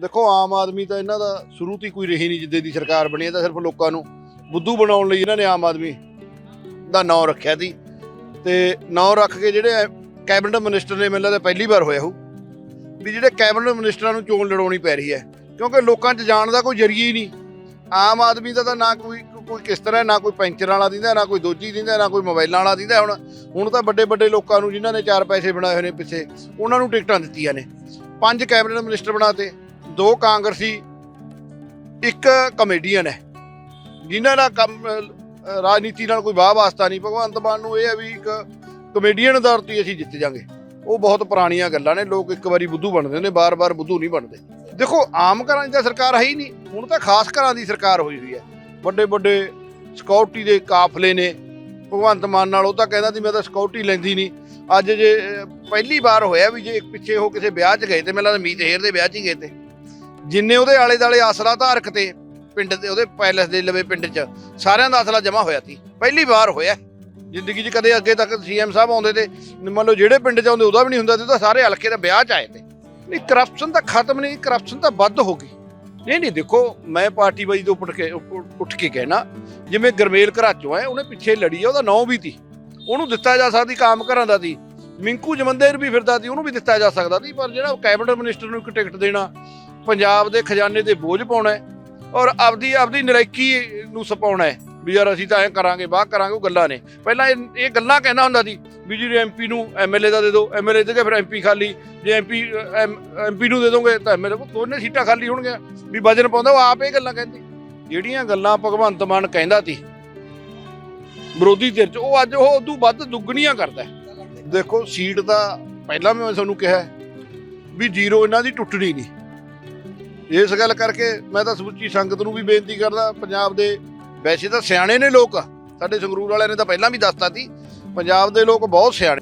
ਦੇਖੋ, ਆਮ ਆਦਮੀ ਤਾਂ ਇਹਨਾਂ ਦਾ ਸ਼ੁਰੂ ਤੋਂ ਹੀ ਕੋਈ ਰਹੀ ਨਹੀਂ ਜਿੱਦੇ ਦੀ ਸਰਕਾਰ ਬਣੀ ਹੈ, ਤਾਂ ਸਿਰਫ ਲੋਕਾਂ ਨੂੰ ਬੁੱਧੂ ਬਣਾਉਣ ਲਈ ਇਹਨਾਂ ਨੇ ਆਮ ਆਦਮੀ ਦਾ ਨਾਂ ਰੱਖਿਆ ਸੀ। ਤੇ ਨਾਂ ਰੱਖ ਕੇ ਜਿਹੜੇ ਕੈਬਨਿਟ ਮਿਨਿਸਟਰ ਨੇ, ਮੈਨੂੰ ਲੱਗਦਾ ਪਹਿਲੀ ਵਾਰ ਹੋਇਆ ਹੋ ਵੀ ਜਿਹੜੇ ਕੈਬਨਿਟ ਮਿਨਿਸਟਰਾਂ ਨੂੰ ਚੋਣ ਲੜਾਉਣੀ ਪੈ ਰਹੀ ਹੈ, ਕਿਉਂਕਿ ਲੋਕਾਂ 'ਚ ਜਾਣ ਦਾ ਕੋਈ ਜਰੀਆ ਹੀ ਨਹੀਂ। ਆਮ ਆਦਮੀ ਦਾ ਤਾਂ ਨਾ ਕੋਈ ਕੋਈ ਕਿਸ ਤਰ੍ਹਾਂ, ਨਾ ਕੋਈ ਪੈਂਚਰਾਂ ਵਾਲਾ ਦਿੰਦਾ, ਨਾ ਕੋਈ ਦੋਜੀ ਦਿੰਦਾ, ਨਾ ਕੋਈ ਮੋਬਾਈਲਾਂ ਵਾਲਾ ਦਿੰਦਾ। ਹੁਣ ਹੁਣ ਤਾਂ ਵੱਡੇ ਵੱਡੇ ਲੋਕਾਂ ਨੂੰ, ਜਿਨ੍ਹਾਂ ਨੇ ਚਾਰ ਪੈਸੇ ਬਣਾਏ ਹੋਏ ਨੇ ਪਿੱਛੇ, ਉਹਨਾਂ ਨੂੰ ਟਿਕਟਾਂ ਦਿੱਤੀਆਂ ਨੇ। ਪੰਜ ਕੈਬਨਿਟ ਮਿਨਿਸਟਰ ਬਣਾਤੇ ਦੋ ਕਾਂਗਰਸੀ, ਇੱਕ ਕਮੇਡੀਅਨ ਹੈ। ਜਿਨ੍ਹਾਂ ਦਾ ਕੰਮ ਰਾਜਨੀਤੀ ਨਾਲ ਕੋਈ ਵਾਹ ਵਾਸਤਾ ਨਹੀਂ। ਭਗਵੰਤ ਮਾਨ ਨੂੰ ਇਹ ਹੈ ਵੀ ਇੱਕ ਕਮੇਡੀਅਨ ਦੌਰ ਤੇ ਹੀ ਅਸੀਂ ਜਿੱਤ ਜਾਾਂਗੇ ਉਹ ਬਹੁਤ ਪੁਰਾਣੀਆਂ ਗੱਲਾਂ ਨੇ। ਲੋਕ ਇੱਕ ਵਾਰੀ ਬੁੱਧੂ ਬਣਦੇ ਨੇ, ਬਾਰ-ਬਾਰ ਬੁੱਧੂ ਨਹੀਂ ਬਣਦੇ। ਦੇਖੋ, ਆਮ ਘਰਾਂ ਦੀ ਤਾਂ ਸਰਕਾਰ ਹੈ ਹੀ ਨਹੀਂ। ਹੁਣ ਤਾਂ ਖਾਸ ਘਰਾਂ ਦੀ ਸਰਕਾਰ ਹੋਈ ਹੋਈ ਹੈ। ਵੱਡੇ ਵੱਡੇ ਸਿਕਿਉਰਿਟੀ ਦੇ ਕਾਫਲੇ ਨੇ। ਭਗਵੰਤ ਮਾਨ ਨਾਲ ਉਹ ਤਾਂ ਕਹਿੰਦਾ ਸੀ, ਮੈਂ ਤਾਂ ਸਿਕਿਉਰਿਟੀ ਲੈਂਦੀ ਨਹੀਂ। ਅੱਜ ਜੇ ਪਹਿਲੀ ਵਾਰ ਹੋਇਆ ਵੀ ਜੇ ਪਿੱਛੇ ਉਹ ਕਿਸੇ ਵਿਆਹ 'ਚ ਗਏ ਤੇ ਮੈਨੂੰ ਲੱਗਦਾ ਮੀਤ ਹੇਰ ਦੇ ਵਿਆਹ 'ਚ ਹੀ ਗਏ ਤੇ। ਜਿੰਨੇ ਉਹਦੇ ਆਲੇ ਦਾਲੇ ਆਸਰਾ ਧਾਰਕ ਤੇ ਪਿੰਡ ਦੇ, ਉਹਦੇ ਪੈਲਸ ਦੇ ਲਵੇ ਪਿੰਡ 'ਚ, ਸਾਰਿਆਂ ਦਾ ਅਸਲਾ ਜਮ੍ਹਾਂ ਹੋਇਆ ਸੀ। ਪਹਿਲੀ ਵਾਰ ਹੋਇਆ। ਜ਼ਿੰਦਗੀ 'ਚ ਕਦੇ ਅੱਗੇ ਤੱਕ ਸੀਐਮ ਸਾਹਿਬ ਆਉਂਦੇ ਤੇ, ਮੰਨ ਲਓ ਜਿਹੜੇ ਪਿੰਡ 'ਚ ਆਉਂਦੇ, ਉਹਦਾ ਵੀ ਨਹੀਂ ਹੁੰਦਾ ਤੇ ਉਹ ਤਾਂ ਸਾਰੇ ਹਲਕੇ ਦਾ ਵਿਆਹ 'ਚ ਆਏ ਤੇ। ਨਹੀਂ ਕਰਪਸ਼ਨ ਤਾਂ ਖਤਮ ਨਹੀਂ ਕਰਪਸ਼ਨ ਤਾਂ ਵੱਧ ਹੋ ਗਈ। ਨਹੀਂ ਨਹੀਂ, ਦੇਖੋ, ਮੈਂ ਪਾਰਟੀ ਬਾਜੀ ਤੋਂ ਉੱਠ ਕੇ ਉੱਠ- ਕੇ ਕਹਿਣਾ, ਜਿਵੇਂ ਗਰਮੇਲ ਘਰਾਚੋਂ ਹੈ ਉਹਨੇ ਪਿੱਛੇ ਲੜੀ ਆ, ਉਹਦਾ ਨਾਂ ਵੀ ਤੀ। ਉਹਨੂੰ ਦਿੱਤਾ ਜਾ ਸਕਦੀ ਕਾਮ ਘਰਾਂ ਦਾ ਸੀ ਮਿੰਕੂ ਜਮੰਦੇਰ ਵੀ ਫਿਰਦਾ ਸੀ ਉਹਨੂੰ ਵੀ ਦਿੱਤਾ ਜਾ ਸਕਦਾ ਸੀ ਪਰ ਜਿਹੜਾ ਕੈਬਨਿਟ ਮਿਨਿਸਟਰ ਨੂੰ ਇੱਕ ਟਿਕਟ ਦੇਣਾ ਪੰਜਾਬ ਦੇ ਖਜ਼ਾਨੇ ਤੇ ਬੋਝ ਪਾਉਣਾ ਹੈ ਔਰ ਆਪਦੀ ਆਪਦੀ ਨਲਾਇਕੀ ਨੂੰ ਸਪਾਉਣਾ ਹੈ। ਵੀ ਯਾਰ ਅਸੀਂ ਤਾਂ ਐਂ ਕਰਾਂਗੇ ਬਾਹ ਕਰਾਂਗੇ, ਉਹ ਗੱਲਾਂ ਨੇ। ਪਹਿਲਾਂ ਇਹ ਇਹ ਗੱਲਾਂ ਕਹਿੰਦਾ ਹੁੰਦਾ ਸੀ ਵੀ ਜੀ ਐਮਪੀ ਨੂੰ ਐਮਐਲਏ ਦਾ ਦੇ ਦਿਓ ਐਮਐਲਏ ਦੇ ਕੇ ਫਿਰ ਐਮਪੀ ਖਾਲੀ। ਜੇ ਐਮਪੀ ਐਮਪੀ ਨੂੰ ਦੇ ਦੋਗੇ ਤਾਂ ਐਮਐਲਏ ਦੋਨੇ ਸੀਟਾਂ ਖਾਲੀ ਹੋਣਗੀਆਂ। ਵੀ ਵਜਨ ਪਾਉਂਦਾ, ਉਹ ਆਪ ਇਹ ਗੱਲਾਂ ਕਹਿੰਦੇ। ਜਿਹੜੀਆਂ ਗੱਲਾਂ ਭਗਵੰਤ ਮਾਨ ਕਹਿੰਦਾ ਸੀ, ਵਿਰੋਧੀ ਧਿਰ ਚ, ਉਹ ਅੱਜ ਉਹ ਉਦੋਂ ਵੱਧ ਦੁੱਗਣੀਆਂ ਕਰਦਾ ਦੇਖੋ, ਸੀਟ ਤਾਂ ਪਹਿਲਾਂ ਵੀ ਮੈਂ ਤੁਹਾਨੂੰ ਕਿਹਾ ਵੀ ਜ਼ੀਰੋ ਇਹਨਾਂ ਦੀ ਟੁੱਟਣੀ ਨਹੀਂ। ਇਸ ਗੱਲ ਕਰਕੇ ਮੈਂ ਤਾਂ ਸਮੁੱਚੀ ਸੰਗਤ ਨੂੰ ਵੀ ਬੇਨਤੀ ਕਰਦਾ, ਪੰਜਾਬ ਦੇ ਵੈਸੇ ਤਾਂ ਸਿਆਣੇ ਨੇ ਲੋਕ, ਸਾਡੇ ਸੰਗਰੂਰ ਵਾਲਿਆਂ ਨੇ ਤਾਂ ਪਹਿਲਾਂ ਵੀ ਦੱਸਤਾ ਸੀ, ਪੰਜਾਬ ਦੇ ਲੋਕ ਬਹੁਤ ਸਿਆਣੇ।